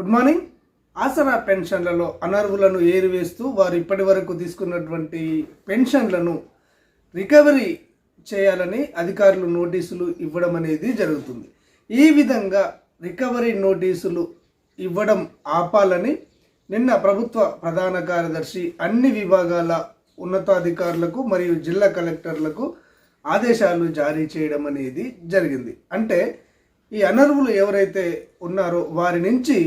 Good morning ఆసరా పెన్షన్లలో అనర్వులను ఏరివేస్తూ వారు ఇప్పటి వరకు తీసుకున్నటువంటి పెన్షన్లను రికవరీ చేయాలని అధికారులు నోటీసులు ఇవ్వడం అనేది జరుగుతుంది. ఈ విధంగా రికవరీ నోటీసులు ఇవ్వడం ఆపాలని నిన్న ప్రభుత్వ ప్రధాన కార్యదర్శి అన్ని విభాగాల ఉన్నతాధికారులకు మరియు జిల్లా కలెక్టర్లకు ఆదేశాలు జారీ చేయడం అనేది జరిగింది. అంటే ఈ అనర్వులు ఎవరైతే ఉన్నారో వారి నుంచి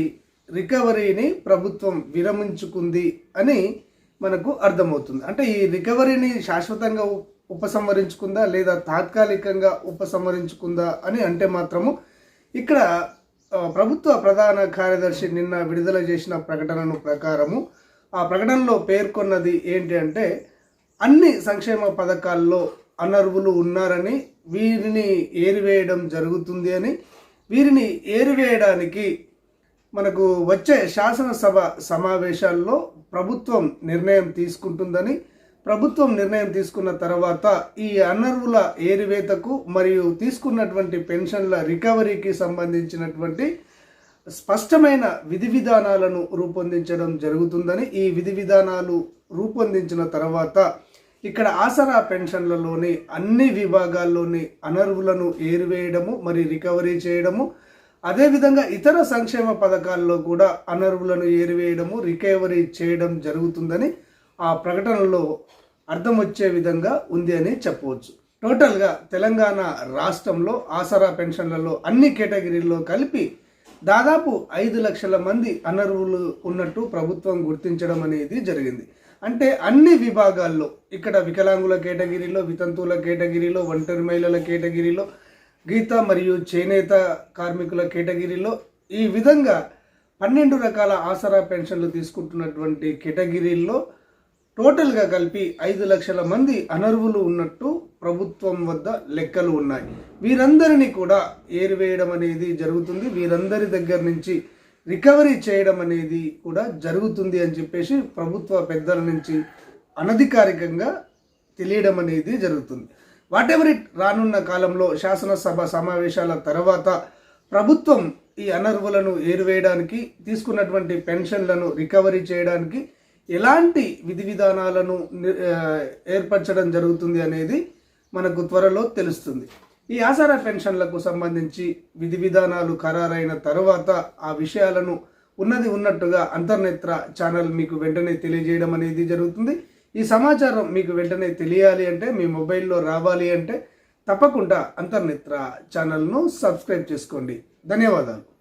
రికవరీని ప్రభుత్వం విరమించుకుంది అని మనకు అర్థమవుతుంది. అంటే ఈ రికవరీని శాశ్వతంగా ఉపసంహరించుకుందా లేదా తాత్కాలికంగా ఉపసంహరించుకుందా అని అంటే మాత్రము ఇక్కడ ప్రభుత్వ ప్రధాన కార్యదర్శి నిన్న విడుదల చేసిన ప్రకటనను ప్రకారము ఆ ప్రకటనలో పేర్కొన్నది ఏంటి అంటే అన్ని సంక్షేమ పథకాల్లో అనర్వులు ఉన్నారని వీరిని ఏరివేయడం జరుగుతుంది అని వీరిని ఏరివేయడానికి మనకు వచ్చే శాసనసభ సమావేశాల్లో ప్రభుత్వం నిర్ణయం తీసుకుంటుందని ప్రభుత్వం నిర్ణయం తీసుకున్న తర్వాత ఈ అనర్వుల ఏరివేతకు మరియు తీసుకున్నటువంటి పెన్షన్ల రికవరీకి సంబంధించినటువంటి స్పష్టమైన విధి విధానాలను రూపొందించడం జరుగుతుందని ఈ విధి విధానాలు రూపొందించిన తర్వాత ఇక్కడ ఆసరా పెన్షన్లలోని అన్ని విభాగాల్లోని అనర్వులను ఏరివేయడము మరి రికవరీ చేయడము అదేవిధంగా ఇతర సంక్షేమ పథకాల్లో కూడా అనర్వులను ఏరివేయడము రికవరీ చేయడం జరుగుతుందని ఆ ప్రకటనలో అర్థం వచ్చే విధంగా ఉంది అని చెప్పవచ్చు. టోటల్గా తెలంగాణ రాష్ట్రంలో ఆసరా పెన్షన్లలో అన్ని కేటగిరీల్లో కలిపి దాదాపు ఐదు లక్షల మంది అనర్వులు ఉన్నట్టు ప్రభుత్వం గుర్తించడం అనేది జరిగింది. అంటే అన్ని విభాగాల్లో ఇక్కడ వికలాంగుల కేటగిరీలో వితంతువుల కేటగిరీలో ఒంటరి మహిళల కేటగిరీలో గీత మరియు చేనేత కార్మికుల కేటగిరీలో ఈ విధంగా పన్నెండు రకాల ఆసరా పెన్షన్లు తీసుకుంటున్నటువంటి కేటగిరీల్లో టోటల్గా కలిపి ఐదు లక్షల మంది అనర్వులు ఉన్నట్టు ప్రభుత్వం వద్ద లెక్కలు ఉన్నాయి. వీరందరినీ కూడా ఏరివేయడం అనేది జరుగుతుంది. వీరందరి దగ్గర నుంచి రికవరీ చేయడం అనేది కూడా జరుగుతుంది అని చెప్పేసి ప్రభుత్వ పెద్దల నుంచి అనధికారికంగా తెలియడం అనేది జరుగుతుంది. వాట్ ఎవర్ ఇట్ రానున్న కాలంలో శాసనసభ సమావేశాల తర్వాత ప్రభుత్వం ఈ అనర్వులను ఏరువేయడానికి తీసుకున్నటువంటి పెన్షన్లను రికవరీ చేయడానికి ఎలాంటి విధి విధానాలను ఏర్పరచడం జరుగుతుంది అనేది మనకు త్వరలో తెలుస్తుంది. ఈ ఆసరా పెన్షన్లకు సంబంధించి విధి విధానాలు ఖరారైన తర్వాత ఆ విషయాలను ఉన్నది ఉన్నట్టుగా అంతర్నేత్ర ఛానల్ మీకు వెంటనే తెలియజేయడం అనేది జరుగుతుంది. ఈ సమాచారం మీకు వెంటనే తెలియాలి అంటే మీ మొబైల్లో రావాలి అంటే తప్పకుండా అంతర్నిత్ర ఛానల్ను సబ్స్క్రైబ్ చేసుకోండి. ధన్యవాదాలు.